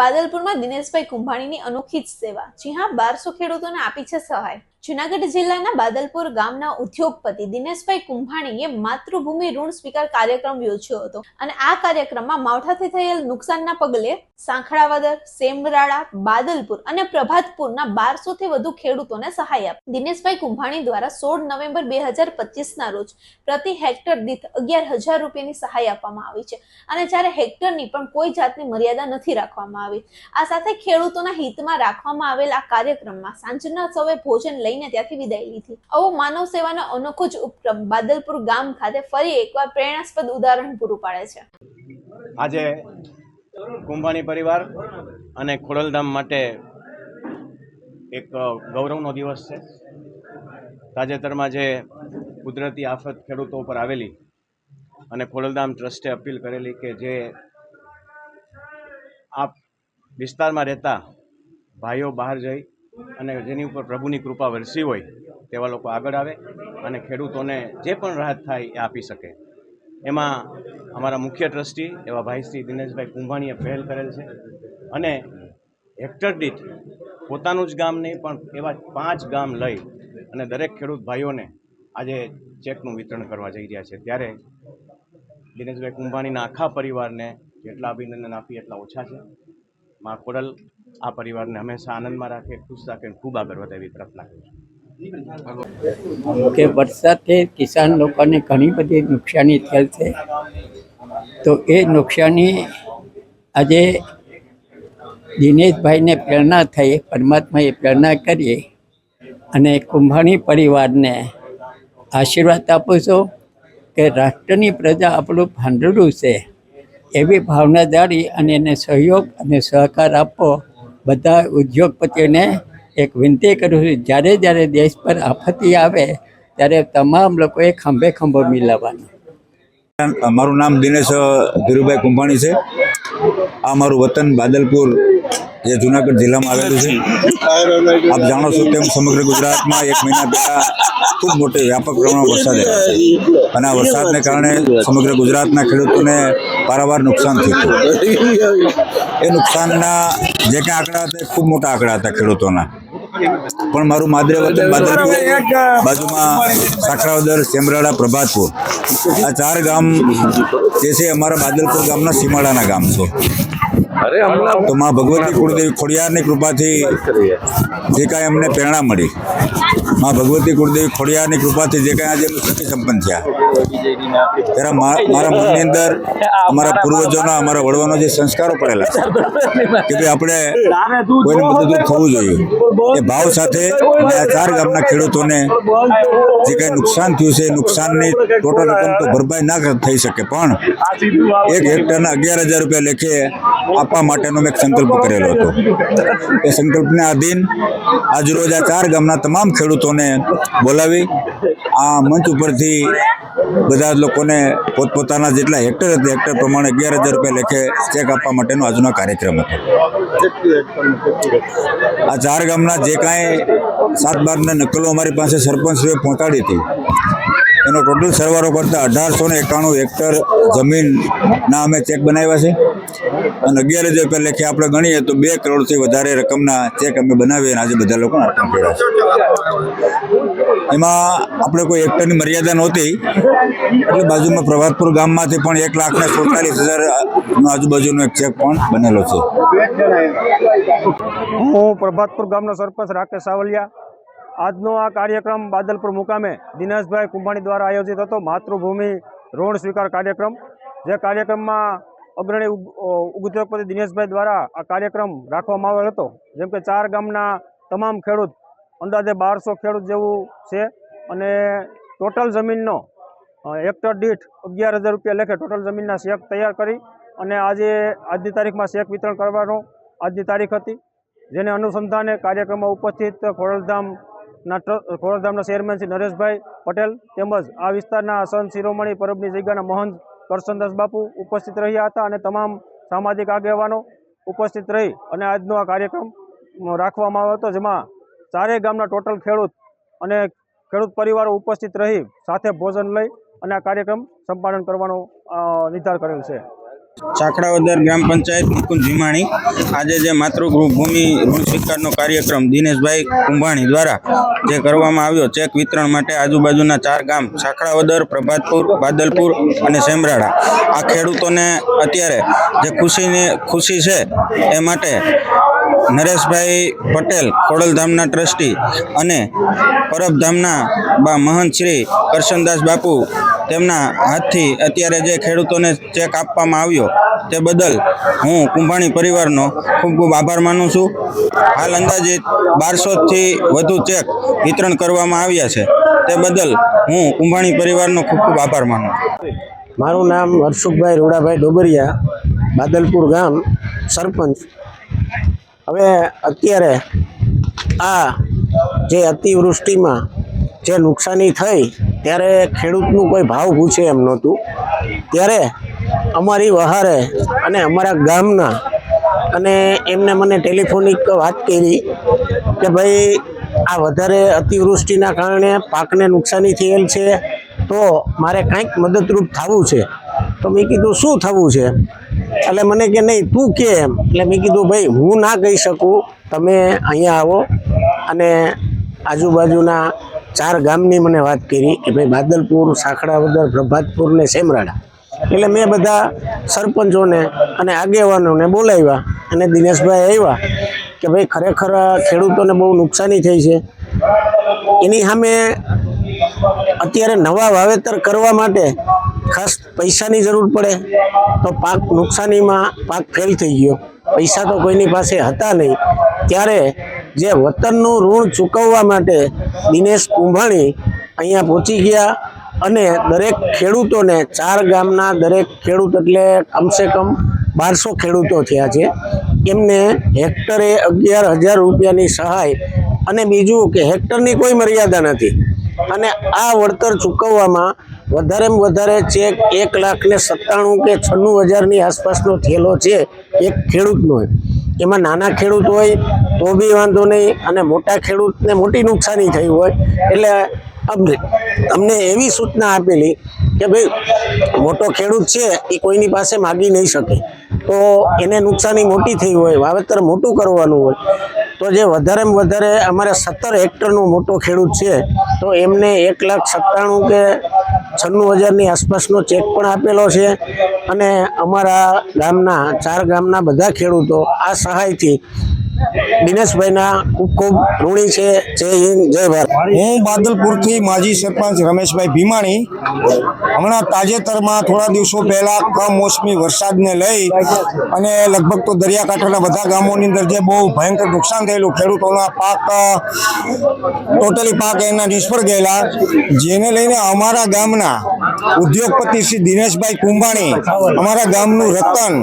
બાદલપુરમાં દિનેશભાઈ કુંભાણીની અનોખી જ સેવા. જી હા બારસો ખેડૂતોને આપી છે સહાય. જુનાગઢ જિલ્લાના બાદલપુર ગામના ઉદ્યોગપતિ દિનેશભાઈ કુંભાણીએ માતૃભૂમિ ઋણ સ્વીકાર કાર્યક્રમ યોજ્યો હતો. અને આ કાર્યક્રમમાં માવઠાથી થયેલ નુકસાનના પગલે સાંખડાવદર, સેમરાળા, બાદલપુર અને પ્રભાતપુરના બારસો થી વધુ ખેડૂતોને સહાય આપી. દિનેશભાઈ કુંભાણી દ્વારા સોળ નવેમ્બર બે હજાર પચીસના રોજ પ્રતિ હેક્ટર દીઠ અગિયાર હજાર રૂપિયાની સહાય આપવામાં આવી છે. અને જ્યારે હેક્ટરની પણ કોઈ જાતની મર્યાદા નથી રાખવામાં આવી. આ સાથે ખેડૂતોના હિતમાં રાખવામાં આવેલ આ કાર્યક્રમમાં સાંજના સૌએ ભોજન લઈને ત્યાંથી વિદાય લીધી. આવો માનવ સેવાનો અનોખો જ ઉપક્રમ બાદલપુર ગામ ખાતે ફરી એકવાર પ્રેરણાસ્પદ ઉદાહરણ પૂરું પાડે છે. આજે કુંભાણી પરિવાર અને ખોડલધામ માટે એક ગૌરવનો દિવસ છે. તાજેતરમાં જે કુદરતી આફત ખેડૂતો ઉપર આવેલી અને ખોડલધામ ટ્રસ્ટે અપીલ કરેલી કે જે આ વિસ્તારમાં રહેતા ભાઈઓ બહાર જઈ અને જેની ઉપર પ્રભુની કૃપા વરસી હોય તેવા લોકો આગળ આવે અને ખેડૂતોને જે પણ રાહત થાય એ આપી શકે. એમાં અમારા મુખ્ય ટ્રસ્ટી એવા ભાઈ શ્રી દિનેશભાઈ કુંભાણીએ પહેલ કરેલ છે અને હેક્ટર દીઠ પોતાનું જ ગામ નહીં પણ એવા પાંચ ગામ લઈ અને દરેક ખેડૂત ભાઈઓને આજે ચેકનું વિતરણ કરવા જઈ રહ્યા છે. ત્યારે દિનેશભાઈ કુંભાણીના આખા પરિવારને જેટલા અભિનંદન આપી એટલા ઓછા છે. મા ખોડલ આ પરિવારને હંમેશા આનંદમાં રાખે, ખુશ રાખે ખૂબ આગળ વધે એવી પ્રાર્થના કરું છું. કે વરસાદથી કિસાન લોકોને ઘણી બધી નુકસાની થયેલ છે. તો એ નુકસાની આજે દિનેશભાઈને પ્રેરણા થઈ, પરમાત્માએ પ્રેરણા કરીએ અને કુંભાણી પરિવારને આશીર્વાદ આપું છું કે રાષ્ટ્રની પ્રજા આપણું ભાંડરું છે એવી ભાવના જાળી અને એને સહયોગ અને સહકાર આપવો બધા ઉદ્યોગપતિઓને એક વિનંતી કરું છું, જ્યારે જ્યારે દેશ પર આફતી આવે, ત્યારે તમામ લોકોએ ખંભે ખંભો મિલાવવાનો. મારું નામ દિનેશ ધીરુભાઈ કુંભાણી છે. આ મારું વતન બાદલપુર, જે જુનાગઢ જિલ્લામાં આવેલું છે. આપ જાણો છો તેમ સમગ્ર ગુજરાતમાં એક મહિના પહેલા ખૂબ મોટો વ્યાપક પ્રમાણમાં વરસાદ આવ્યો છે. અને આ વરસાદને કારણે સમગ્ર ગુજરાતના ખેડૂતોને પારાવાર નુકસાન થયું એ નુકસાનના જે કાંઈ આંકડા હતા ખૂબ મોટા આંકડા હતા ખેડૂતોના. પણ મારું માદરે વતન બાદલપુર બાજુમાં સાખરાવદર સેમરાળા પ્રભાતપુર. આ ચાર ગામ જે છે અમારા બાદલપુર ગામના સીમાડાના ગામ છે. તો માં ભગવતી કુળદેવી ખોડિયારની કૃપાથી જે કાંઈ અમને પ્રેરણા મળી. માં ભગવતી કુળદેવી ખોડિયારની કૃપાથી જે કાંઈ આજે અમે સુખી સંપન્ન થયા. ત્યારે મારા મનની અંદર અમારા પૂર્વજોના, અમારા વડવાનો જે સંસ્કારો પડેલા છે કે ભાઈ આપણે કોઈને મદદરૂપ થવું જોઈએ. એ ભાવ સાથે આ ચાર ગામના ખેડૂતોને જે કાંઈ નુકસાન થયું છે, એ નુકસાનની ટોટલ રકમ તો ભરપાઈ ના થઈ શકે. પણ એક હેક્ટરના અગિયાર હજાર રૂપિયા લેખે આપવા માટેનો મેં એક સંકલ્પ કરેલો હતો. એ સંકલ્પને આધીન આજરોજ આ ચાર ગામના તમામ ખેડૂતોને બોલાવી આ મંચ ઉપરથી બધા જ લોકોને પોતપોતાના જેટલા હેક્ટર હતા, હેક્ટર પ્રમાણે અગિયાર હજાર રૂપિયા લેખે ચેક આપવા માટેનો આજનો કાર્યક્રમ હતો. આ ચાર ગામના જે કાંઈ સાત બારના નકલો અમારી પાસે સરપંચશ્રીએ પહોંચાડી હતી એનો ટોટલ સરવાળો કરતાં અઢારસો ને એકાણું હેક્ટર જમીનના અમે ચેક બનાવ્યા છે. અને અગિયાર હજાર રૂપિયા લેખે આપણે ગણીએ તો બે કરોડથી વધારે રકમના ચેક અમે બનાવી અને આજે બધા લોકોને અર્પણ કર્યા છે. એમાં આપણે કોઈ હેક્ટરની મર્યાદા નહોતી. એટલે બાજુમાં પ્રભાતપુર ગામમાંથી પણ એક લાખ ને સુડતાલીસ હજાર આજુબાજુનો એક ચેક પણ બનેલો છે. હું પ્રભાતપુર ગામનો સરપંચ રાકેશ સાવલિયા. આજનો આ કાર્યક્રમ બાદલપુર મુકામે દિનેશભાઈ કુંભાણી દ્વારા આયોજિત હતો. માતૃભૂમિ ઋણ સ્વીકાર કાર્યક્રમ, જે કાર્યક્રમમાં અગ્રણી ઉદ્યોગપતિ દિનેશભાઈ દ્વારા આ કાર્યક્રમ રાખવામાં આવેલ હતો. જેમ કે ચાર ગામના તમામ ખેડૂત, અંદાજે બારસો ખેડૂત જેવું છે અને ટોટલ જમીનનો હેક્ટર દીઠ અગિયાર હજાર રૂપિયા લેખે ટોટલ જમીનના શેક તૈયાર કરી અને આજે, આજની તારીખમાં શેક વિતરણ કરવાનો આજની તારીખ હતી. જેને અનુસંધાને કાર્યક્રમમાં ઉપસ્થિત ખોડલધામના ટ્ર- ખોડલધામના ચેરમેન શ્રી નરેશભાઈ પટેલ તેમજ આ વિસ્તારના સંત શિરોમણી પરબની જગ્યાના મહંત કરશનદાસ બાપુ ઉપસ્થિત રહ્યા હતા અને તમામ સામાજિક આગેવાનો ઉપસ્થિત રહી અને આજનો આ કાર્યક્રમ રાખવામાં આવ્યો હતો, જેમાં ચારેય ગામના ટોટલ ખેડૂત અને ખેડૂત પરિવારો ઉપસ્થિત રહી સાથે ભોજન લઈ અને આ કાર્યક્રમ સંપાદન કરવાનો નિર્ધાર કરેલ છે. ચાકડાવદર ગ્રામ પંચાયત મુકુંદ ભીમાણી. આજે જે માતૃભૂમિ ઋણ સ્વીકારનો કાર્યક્રમ દિનેશભાઈ કુંભાણી દ્વારા જે કરવામાં આવ્યો, ચેક વિતરણ માટે આજુબાજુના ચાર ગામ ચાકડાવદર, પ્રભાતપુર, બાદલપુર અને સેમરાડા આ ખેડૂતોને અત્યારે જે ખુશીની ખુશી છે એ માટે નરેશભાઈ પટેલ ખોડલધામના ટ્રસ્ટી અને પરબધામના બા મહંત શ્રી કરશનદાસ બાપુ, તેમના હાથથી અત્યારે જે ખેડૂતોને ચેક આપવામાં આવ્યો તે બદલ હું કુંભાણી પરિવારનો ખૂબ ખૂબ આભાર માનું છું. હાલ અંદાજિત બારસોથી વધુ ચેક વિતરણ કરવામાં આવ્યા છે. તે બદલ હું કુંભાણી પરિવારનો ખૂબ ખૂબ આભાર માનું મારું નામ હર્ષુખભાઈ રૂડાભાઈ ડોબરિયા, બાદલપુર ગામ, સરપંચ. હવે અત્યારે આ જે અતિવૃષ્ટિમાં જે નુકસાની થઈ, ત્યારે ખેડૂતનું કોઈ ભાવ પૂછે એમ નહોતું. ત્યારે અમારી વહારે અને અમારા ગામના અને એમને મને ટેલિફોનિક વાત કરી કે ભાઈ, આ વધારે અતિવૃષ્ટિના કારણે પાકને નુકસાની થયેલ છે, તો મારે કાંઈક મદદરૂપ થવું છે. તો મેં કીધું, શું થવું છે? એટલે મને કે નહીં, તું કે એમ. એટલે મેં કીધું, ભાઈ, હું ના કહી શકું. તમે અહીંયા આવો. અને આજુબાજુના ચાર ગામની મને વાત કરી કે ભાઈ, બાદલપુર, સાખડાવદર, પ્રભાતપુર ને સેમરાડા. એટલે મેં બધા સરપંચોને અને આગેવાનોને બોલાવ્યા અને દિનેશભાઈ આવ્યા કે ભાઈ, ખરેખર ખેડૂતોને બહુ નુકસાની થઈ છે. એની સામે અત્યારે નવા વાવેતર કરવા માટે ખાસ પૈસાની જરૂર પડે તો પાક નુકસાનીમાં પાક ફેલ થઈ ગયો. પૈસા તો કોઈની પાસે હતા નહીં. ત્યારે જે વતનનું ઋણ ચૂકવવા માટે દિનેશ કુંભાણી અહીંયા પહોંચી ગયા અને દરેક ખેડૂતોને ચાર ગામના દરેક ખેડૂત એટલે કમસે કમ બારસો ખેડૂતો થયા છે. એમને હેક્ટરે અગિયાર હજાર રૂપિયાની સહાય અને બીજું કે હેક્ટરની કોઈ મર્યાદા નથી. અને આ વળતર ચૂકવવામાં વધારેમાં વધારે ચેક એક લાખ ને સત્તાણું કે છન્નું હજારની આસપાસનો થયેલો છે, એક ખેડૂતનો એમાં નાના ખેડૂત હોય તો બી વાંધો નહીં અને મોટા ખેડૂતને મોટી નુકસાની થઈ હોય. એટલે અમને અમને એવી સૂચના આપેલી કે ભાઈ, મોટો ખેડૂત છે, એ કોઈની પાસે માગી નહીં શકે. તો એને નુકસાની મોટી થઈ હોય, વાવેતર મોટું કરવાનું હોય. તો જે વધારેમાં વધારે અમારે સત્તર હેક્ટરનો મોટો ખેડૂત છે, તો એમને એક લાખ સત્તાણું કે છન્નું હજારની આસપાસનો ચેક પણ આપેલો છે અને અમારા ગામના, ચાર ગામના બધા ખેડૂતો આ સહાયથી દિનેશભાઈના ખૂબ ખૂબ ઋણી છે. જય હિન્દ, જય ભારત. હું બાદલપુરથી માજી સરપંચ રમેશભાઈ ભીમાણી. હમણાં તાજેતરમાં થોડા દિવસો પહેલા કમોસમી વરસાદને લઈ અને લગભગ તો દરિયાકાંઠાના બધા ગામોની અંદર જે બહુ ભયંકર નુકસાન થયેલું, ખેડૂતોના પાક ટોટલી પાક એના નિષ્ફળ ગયેલા. જેને લઈને અમારા ગામના ઉદ્યોગપતિ શ્રી દિનેશભાઈ કુંભાણી, અમારા ગામનું રતન,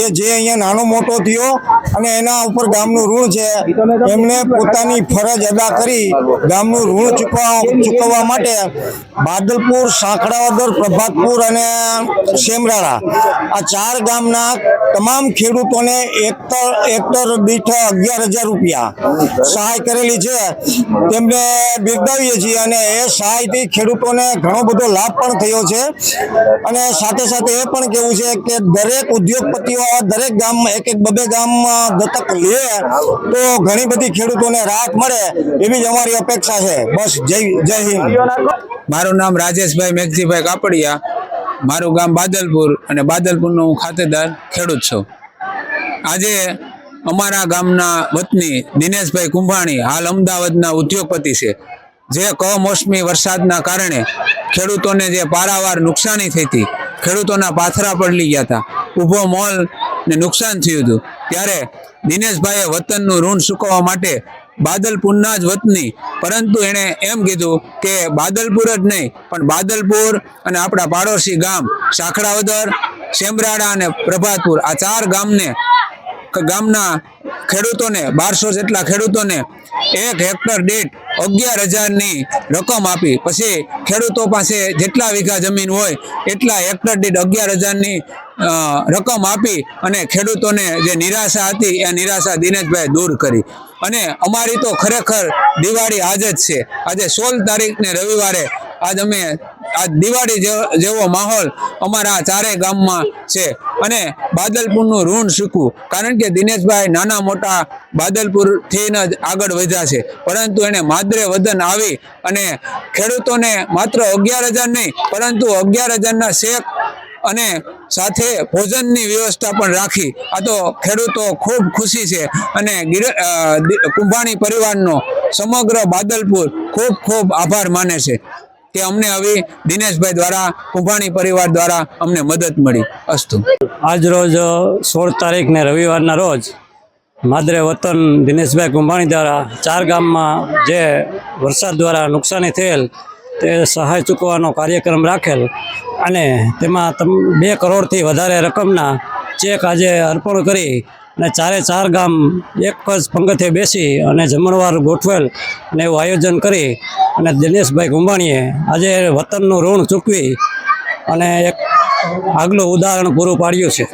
એ જે અહીંયા નાનો મોટો થયો અને એના ઉપર ગામનું ઋણ છે. એમણે પોતાની ફરજ અદા કરી ગામનું ઋણ ચૂકવા ચૂકવવા માટે બાદલપુર સાંકડાવદર પ્રભાતપુર અને સેમરાળા આ ચાર ગામના તમામ ખેડૂતોને એકતર એકતર દીઠ અગિયાર હજાર રૂપિયા સહાય કરેલી છે. તેમને બિરદાવીએ છીએ અને એ સહાયથી ખેડૂતોને ઘણો બધો લાભ પણ થયો છે. અને સાથે સાથે એ પણ કેવું છે કે દરેક ઉદ્યોગપતિઓ દરેક ગામમાં એક એક બબે ગામમાં દત્તક લે તો ઘણી બધી ખેડૂતોને રાહત મળે એવી જ અમારી અપેક્ષા છે. બસ, જય જય મારું નામ રાજેશભાઈ મેઘજીભાઈ કાપડિયા. મારું ગામ બાદલપુર અને બાદલપુરનો હું ખાતેદાર ખેડૂત છું. આજે અમારા ગામના વતની દિનેશભાઈ કુંભાણી હાલ અમદાવાદના ઉદ્યોગપતિ છે. જે કમોસમી વરસાદના કારણે ખેડૂતોને જે પારાવાર નુકસાની થઈ હતી, ખેડૂતોના પાથરા પડલી ગયા હતા. ઊભો મોલ ને નુકસાન થયું હતું. ત્યારે દિનેશભાઈએ વતનનું ઋણ ચૂકવવા માટે બાદલપુરના જ વતની, પરંતુ એણે એમ કીધું કે બાદલપુર જ નહીં, પણ બાદલપુર અને આપણા પાડોશી ગામ સાખડાવદર શેમરાડા અને પ્રભાતપુર, આ ચાર ગામને, ગામના ખેડૂતોને, બારસો જેટલા ખેડૂતોને એક હેક્ટર દીઠ અગિયાર હજારની રકમ આપી. પછી ખેડૂતો પાસે જેટલા વીઘા જમીન હોય, એટલા હેક્ટર દીઠ અગિયાર હજારની રકમ આપી અને ખેડૂતોને જે નિરાશા હતી, એ નિરાશા દિનેશભાઈ દૂર કરી. અને અમારી તો ખરેખર દિવાળી આજ જ છે. આજે સોળ તારીખને રવિવારે આજ અમે આ દિવાળી જેવો માહોલ અમારા ચારેય ગામમાં છે. અને બાદલપુરનું ઋણ શીખવું કારણ કે દિનેશભાઈ નાના મોટા બાદલપુરથી જ આગળ વધ્યા છે. પરંતુ એને માદરે વદન આવી અને ખેડૂતોને માત્ર અગિયાર હજાર નહીં, પરંતુ અગિયાર હજારના શેક અને સાથે ભોજનની વ્યવસ્થા પણ રાખી. આ તો ખેડૂતો ખૂબ ખુશી છે અને કુંભાણી પરિવારનો સમગ્ર બાદલપુર ખૂબ ખૂબ આભાર માને છે કે અમને આવી દિનેશભાઈ દ્વારા, કુંભાણી પરિવાર દ્વારા અમને મદદ મળી. અસ્તુ. આજ રોજ સોળ તારીખ ને રવિવારના રોજ માદરે વતન દિનેશભાઈ કુંભાણી દ્વારા ચાર ગામમાં જે વરસાદ દ્વારા નુકસાની થયેલ તે સહાય ચૂકવવાનો કાર્યક્રમ રાખેલ અને તેમાં તમ બે કરોડથી વધારે રકમના ચેક આજે અર્પણ કરી અને ચારે ચાર ગામ એક જ પંગતે બેસી અને જમણવાર ગોઠવેલ અને એવું આયોજન કરી અને દિનેશભાઈ ગુંબાણીએ આજે વતનનું ઋણ ચૂકવી અને એક આગલું ઉદાહરણ પૂરું પાડ્યું છે.